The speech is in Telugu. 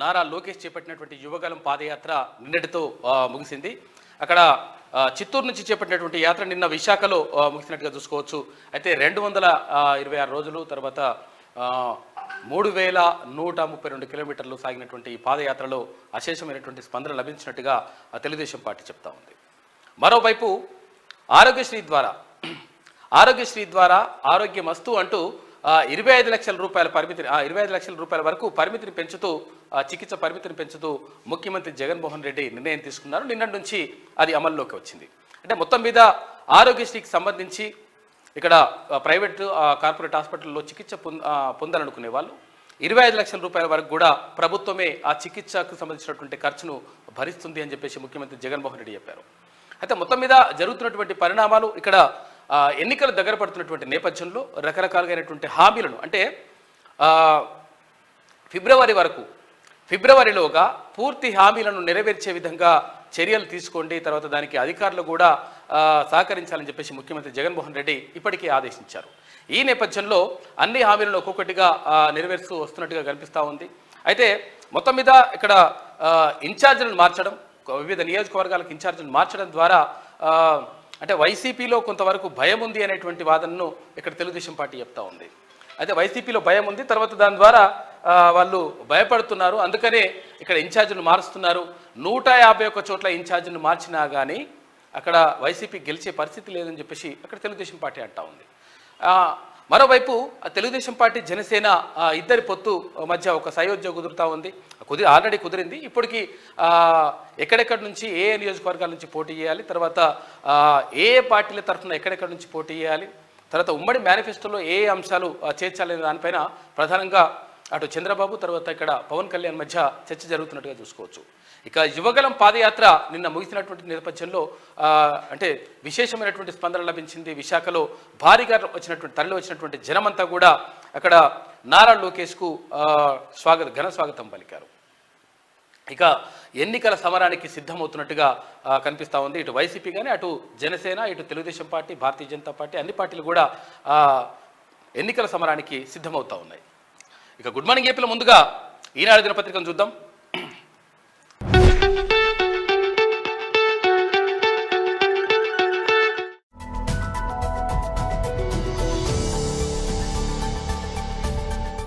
నారా లోకేష్ చేపట్టినటువంటి యువగలం పాదయాత్ర నిన్నటితో ముగిసింది. అక్కడ చిత్తూరు నుంచి చేపట్టినటువంటి యాత్ర నిన్న విశాఖలో ముగిసినట్టుగా చూసుకోవచ్చు. అయితే రెండు వందల ఇరవై ఆరు రోజులు తర్వాత మూడు వేల నూట ముప్పై రెండు కిలోమీటర్లు సాగినటువంటి ఈ పాదయాత్రలో అశేషమైనటువంటి స్పందన లభించినట్టుగా తెలుగుదేశం పార్టీ చెప్తా ఉంది. మరోవైపు ఆరోగ్యశ్రీ ద్వారా ఆరోగ్యశ్రీ ద్వారా ఆరోగ్యమస్తు అంటూ ఇరవై ఐదు లక్షల రూపాయల పరిమితిని ఆ, ఇరవై ఐదు లక్షల రూపాయల వరకు పరిమితిని పెంచుతూ చికిత్స పరిమితిని పెంచుతూ ముఖ్యమంత్రి జగన్మోహన్ రెడ్డి నిర్ణయం తీసుకున్నారు. నిన్నటి నుంచి అది అమల్లోకి వచ్చింది. అంటే మొత్తం మీద ఆరోగ్యశ్రీకి సంబంధించి ఇక్కడ ప్రైవేట్ కార్పొరేట్ హాస్పిటల్లో చికిత్స పొందాలనుకునే వాళ్ళు ఇరవై ఐదు లక్షల రూపాయల వరకు కూడా ప్రభుత్వమే ఆ చికిత్సకు సంబంధించినటువంటి ఖర్చును భరిస్తుంది అని చెప్పేసి ముఖ్యమంత్రి జగన్మోహన్ రెడ్డి చెప్పారు. అయితే మొత్తం మీద జరుగుతున్నటువంటి పరిణామాలు ఇక్కడ ఎన్నికలు దగ్గర పడుతున్నటువంటి నేపథ్యంలో రకరకాలుగా అయినటువంటి హామీలను అంటే ఫిబ్రవరి వరకు ఫిబ్రవరిలోగా పూర్తి హామీలను నెరవేర్చే విధంగా చర్యలు తీసుకోండి తర్వాత దానికి అధికారులు కూడా సహకరించాలని చెప్పేసి ముఖ్యమంత్రి జగన్మోహన్ రెడ్డి ఇప్పటికే ఆదేశించారు. ఈ నేపథ్యంలో అన్ని హామీలను ఒక్కొక్కటిగా నెరవేరుస్తూ వస్తున్నట్టుగా కనిపిస్తూ ఉంది. అయితే మొత్తం మీద ఇక్కడ ఆ, ఇన్ఛార్జీలను మార్చడం వివిధ నియోజకవర్గాలకు ఇన్ఛార్జీలను మార్చడం ద్వారా అంటే వైసీపీలో కొంతవరకు భయం ఉంది అనేటువంటి వాదనను ఇక్కడ తెలుగుదేశం పార్టీ చెప్తా ఉంది. అయితే వైసీపీలో భయం ఉంది తర్వాత దాని ద్వారా వాళ్ళు భయపడుతున్నారు. అందుకనే ఇక్కడ ఇన్ఛార్జీలు మారుస్తున్నారు. నూట యాభై ఒక్క చోట్ల ఇన్ఛార్జీలు మార్చినా కానీ అక్కడ వైసీపీ గెలిచే పరిస్థితి లేదని చెప్పేసి అక్కడ తెలుగుదేశం పార్టీ అంటా ఉంది. మరోవైపు తెలుగుదేశం పార్టీ జనసేన ఇద్దరి పొత్తు మధ్య ఒక సయోధ్య కుదురుతా ఉంది. కుదిరి ఆల్రెడీ కుదిరింది. ఇప్పటికీ ఎక్కడెక్కడి నుంచి ఏ ఏ నియోజకవర్గాల నుంచి పోటీ చేయాలి తర్వాత ఏ ఏ పార్టీల తరఫున ఎక్కడెక్కడి నుంచి పోటీ చేయాలి తర్వాత ఉమ్మడి మేనిఫెస్టోలో ఏ ఏ అంశాలు చేర్చాలనే దానిపైన ప్రధానంగా అటు చంద్రబాబు తర్వాత ఇక్కడ పవన్ కళ్యాణ్ మధ్య చర్చ జరుగుతున్నట్టుగా చూసుకోవచ్చు. ఇక యువగలం పాదయాత్ర నిన్న ముగిసినటువంటి నేపథ్యంలో అంటే విశేషమైనటువంటి స్పందన లభించింది. విశాఖలో భారీగా వచ్చినటువంటి తరలి వచ్చినటువంటి జనమంతా కూడా అక్కడ నారా లోకేష్కు స్వాగత ఘన స్వాగతం పలికారు. ఇక ఎన్నికల సమరానికి సిద్ధమవుతున్నట్టుగా కనిపిస్తూ ఉంది. ఇటు వైసీపీ కానీ అటు జనసేన ఇటు తెలుగుదేశం పార్టీ భారతీయ జనతా పార్టీ అన్ని పార్టీలు కూడా ఎన్నికల సమరానికి సిద్ధమవుతూ ఉన్నాయి. ఇక గుడ్ మార్నింగ్ ఏపీలో ముందుగా ఈనాడు దినపత్రికను చూద్దాం.